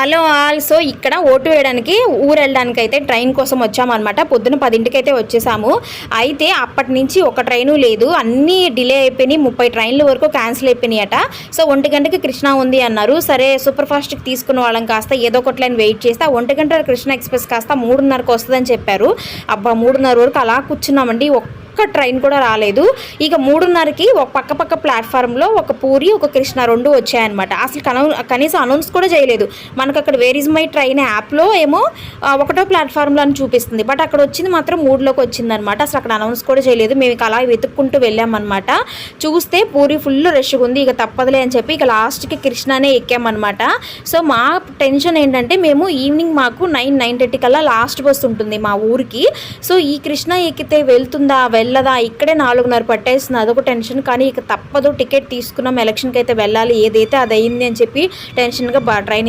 Hello all. So ఇక్కడ vote వేయడానికి ఊరు వెళ్ళడానికి అయితే ట్రైన్ కోసం వచ్చామన్నమాట. పొద్దున పదింటికి అయితే వచ్చేసాము. అయితే అప్పటి నుంచి ఒక ట్రైను లేదు. అన్నీ డిలే అయిపోయినాయి. ముప్పై ట్రైన్ల వరకు క్యాన్సిల్ అయిపోయినాయట. సో ఒంటి గంటకి కృష్ణ ఉంది అన్నారు. సరే సూపర్ ఫాస్ట్కి తీసుకున్న వాళ్ళం కాస్త ఏదో ఒకటి లైన్ వెయిట్ చేస్తే ఆ ఒంటి గంట కృష్ణ ఎక్స్ప్రెస్ కాస్త మూడున్నరకు వస్తుందని చెప్పారు. అబ్బా మూడున్నర వరకు అలా కూర్చున్నామండి. ఒక్క ట్రైన్ కూడా రాలేదు. ఇక మూడున్నరకి ఒక పక్క పక్క ప్లాట్ఫామ్లో ఒక పూరి ఒక కృష్ణ రెండు వచ్చాయన్నమాట. అసలు కనౌ కనీసం అనౌన్స్ కూడా చేయలేదు. మనకు అక్కడ వేర్ ఇస్ మై ట్రైన్ యాప్లో ఏమో ఒకటో ప్లాట్ఫామ్లో అని చూపిస్తుంది. బట్ అక్కడ వచ్చింది మాత్రం మూడులోకి వచ్చింది అనమాట అసలు అక్కడ అనౌన్స్ కూడా చేయలేదు. మేము ఇక అలా వెతుక్కుంటూ వెళ్ళామన్నమాట. చూస్తే పూరి ఫుల్ రష్గా ఉంది. ఇక తప్పదులే అని చెప్పి ఇక లాస్ట్కి కృష్ణనే ఎక్కామన్నమాట. సో మా టెన్షన్ ఏంటంటే మేము ఈవినింగ్ మాకు నైన్ నైన్ థర్టీ కల్లా లాస్ట్ బస్ ఉంటుంది మా ఊరికి. సో ఈ కృష్ణ ఎక్కితే వెళ్తుందా వెళ్ వెళ్ళదా? ఇక్కడే నాలుగున్నర పట్టేస్తుంది. అదొక టెన్షన్. కానీ ఇక తప్పదు. టికెట్ తీసుకున్నాం. ఎలక్షన్కి అయితే వెళ్ళాలి. ఏదైతే అది అయింది అని చెప్పి టెన్షన్గా బా ట్రైన్ అయితే